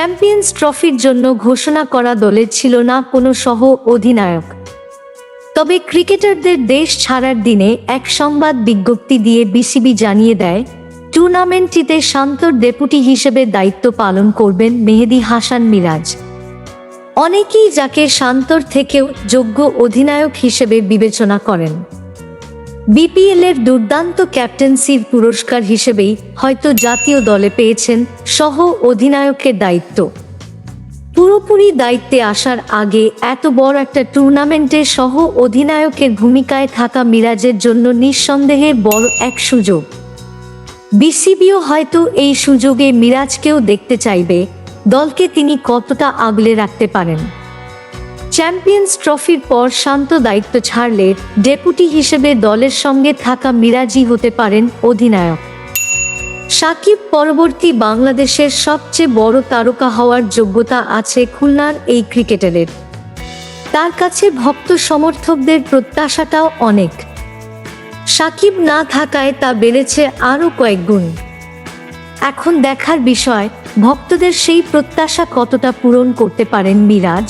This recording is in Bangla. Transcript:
চ্যাম্পিয়ন্স ট্রফির জন্য ঘোষণা করা দলের ছিল না কোনো সহ অধিনায়ক। তবে ক্রিকেটারদের দেশ ছাড়ার দিনে এক সংবাদ বিজ্ঞপ্তি দিয়ে বিসিবি জানিয়ে দেয়, টুর্নামেন্টটিতে শান্তর ডেপুটি হিসেবে দায়িত্ব পালন করবেন মেহেদি হাসান মিরাজ। অনেকেই যাকে শান্তর থেকেও যোগ্য অধিনায়ক হিসেবে বিবেচনা করেন। বিপিএল এর দুর্দান্ত ক্যাপ্টেন্সির পুরস্কার হিসেবেই হয়তো জাতীয় দলে পেয়েছেন সহ অধিনায়কের দায়িত্ব। পুরোপুরি দায়িত্বে আসার আগে এত বড় একটা টুর্নামেন্টে সহ অধিনায়কের ভূমিকায় থাকা মিরাজের জন্য নিঃসন্দেহে বড় এক সুযোগ। বিসিবিও হয়তো এই সুযোগে মিরাজকেও দেখতে চাইবে, দলকে তিনি কতটা আগলে রাখতে পারেন। চ্যাম্পিয়ন্স ট্রফির পর শান্ত দায়িত্ব ছাড়লে ডেপুটি হিসেবে দলের সঙ্গে থাকা মিরাজি হতে পারেন অধিনায়ক। সাকিব পরবর্তী বাংলাদেশের সবচেয়ে বড় তারকা হওয়ার যোগ্যতা আছে খুলনার এই ক্রিকেটারের। তার কাছে ভক্ত সমর্থকদের প্রত্যাশাটাও অনেক। সাকিব না থাকায় তা বেড়েছে আরও কয়েক গুণ। এখন দেখার বিষয়, ভক্তদের সেই প্রত্যাশা কতটা পূরণ করতে পারেন মিরাজ?